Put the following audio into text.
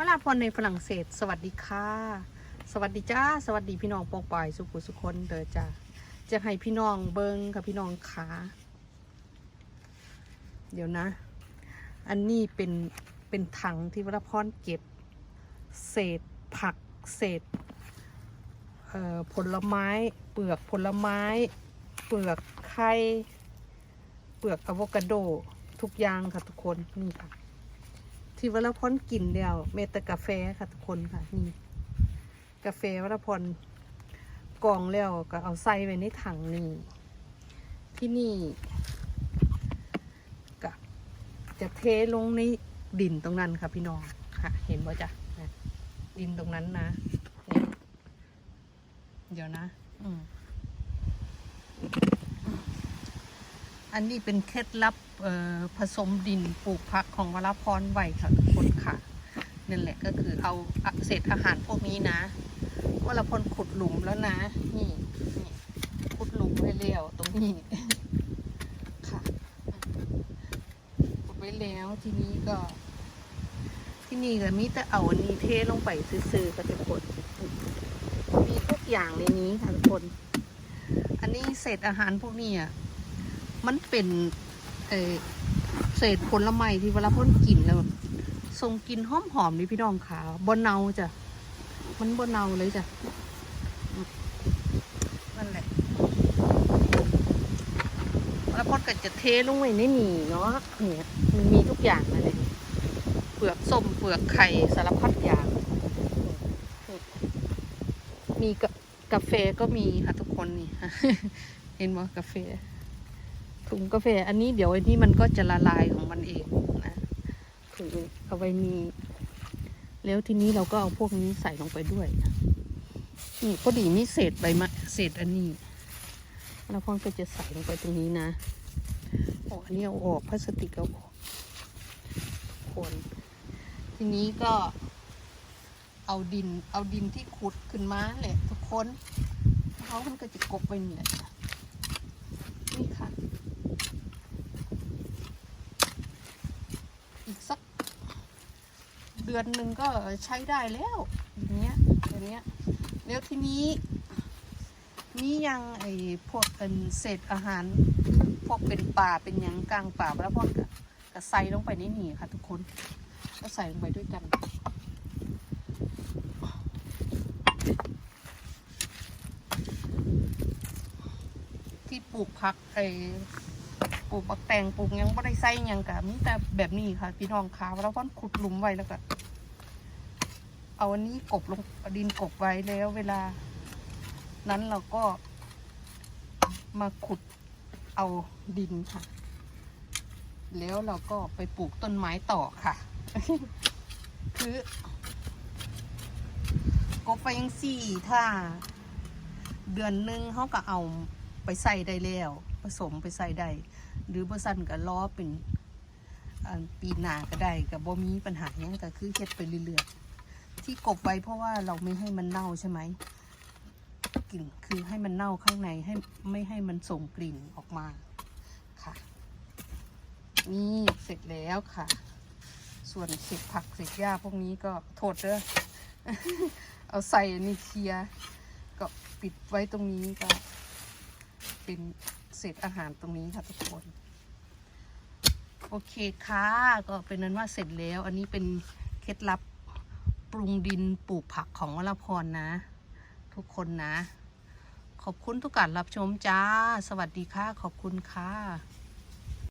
วลาพรในฝรั่งเศส สวัสดีค่ะ สวัสดีจ้า สวัสดีพี่น้องปองปายสุขุสุคนเด้อจ้าจะให้พี่น้องเบิงกับพี่น้องขาเดี๋ยวนะ อันนี้เป็นเป็นถังที่วรพรเก็บ เศษผักเศษเอ่อผลไม้เปลือกผลไม้ เปลือกไข่เปลือกอะโวคาโด ทุกอย่างค่ะทุกคนนี่ค่ะ ที่วรพรกินแล้วเมตากาแฟค่ะทุกคนค่ะนี่กาแฟวรพรกองแล้วก็เอาใส่ไว้ในถังนี่ที่นี่ก็จะเทลงในดินตรงนั้นค่ะพี่น้องค่ะ เห็นบ่จ๊ะดินตรงนั้นนะเนี่ยเดี๋ยวนะ อืม อันนี้เป็นเคล็ดลับผสมดินปลูกผักของวรพรไหวค่ะทุกคนค่ะนั่นแหละก็คือเอาเศษอาหารพวกนี้นะวรพรขุดหลุมแล้วนะ นี่นี่ขุดหลุมไว้แล้วตรงนี้ค่ะขุดไว้แล้วทีนี้ก็ ที่นี่ก็มีแต่เอาอันนี้เทลงไปซื่อๆค่ะทุกคนมีทุกอย่างในนี้ค่ะทุกคน อันนี้เศษอาหารพวกนี้อะ มันเป็นเออเศษผลไม้ที่เวลาพ่นกินแล้วทรงกลินหอมหอมนี่พี่น้องขาบนเนาจ้ะมันบนเนาเลยจ้ะมนั่นแหละแล้วพ่นก็จะเทลงไว้ในนี่เนาะเนี่ยมันมีทุกอย่างเลยเปลือกส้มเปลือกไข่สารพัดอย่าง มีกาแฟก็มีค่ะทุกคนนี่เห็นว่ากาแฟ ถุงกาแฟอันนี้เดี๋ยวอันนี้มันก็จะละลายของมันเองนะถุงเอาไว้นี้แล้วทีนี้เราก็เอาพวกนี้ใส่ลงไปด้วยนี่พอดีมีเศษใบม้เศษอันนี้แล้วพ่อก็จะใส่ลงไปตรงนี้นะโอ้อันนี้เอาออกพลาสติกเอาออกคนทีนี้ก็เอาดินเอาดินที่ขุดขึ้นมาแหละทุกคนเขามันก็จะกบไปนี่แหละนี่ค่ะ อีกสัก เดือนหนึ่งก็ใช้ได้แล้วอย่างเงี้ยอย่างเงี้ยแล้วทีนี้ นี่ยังไอ้พวกเป็นเศษอาหาร พวกเป็นป่าเป็นยังกลางป่าแล้วพวกก็ก็ใส่ลงไปในนี่ค่ะ ทุกคนก็ใส่ลงไปด้วยกันที่ปลูกผักไอ ปลูกบักแตงปลูกยังบ่ได้ใส่ยังกะมีแต่แบบนี้ค่ะ พี่น้องขาแล้วก็ขุดหลุมไว้แล้วก็เอาอันนี้กบลงดินกบไว้แล้ว เวลา นั้นเราก็ มาขุดเอาดินค่ะ แล้วเราก็ไปปลูกต้นไม้ต่อค่ะ คือกบไปยังสี่ถ้า เดือนหนึ่งเขาก็เอาไปใส่ได้แล้ว ผสมไปใส่ได้หรือบ่สั่นก็ล้อเป็นปีหนาก็ได้กับบ่มีปัญหาหยังก็คือเฮ็ดไปเรื่อยๆที่กบไว้เพราะว่าเราไม่ให้มันเน่าใช่ไหมกลิ่นคือให้มันเน่าข้างในให้ไม่ให้มันส่งกลิ่นออกมาค่ะ นี่เสร็จแล้วค่ะ ส่วนเศษผักเศษหญ้าพวกนี้ก็โทษเด้อเอาใส่นนี้เคลียก็ปิดไว้ตรงนี้ก็เป็น เศษอาหารตรงนี้ค่ะทุกคน โอเคค่ะ ก็เป็นนั้นว่าเสร็จแล้ว อันนี้เป็นเคล็ดลับปรุงดินปลูกผักของวรพรนะ ทุกคนนะ ขอบคุณทุกการรับชมจ้า สวัสดีค่ะ ขอบคุณค่ะ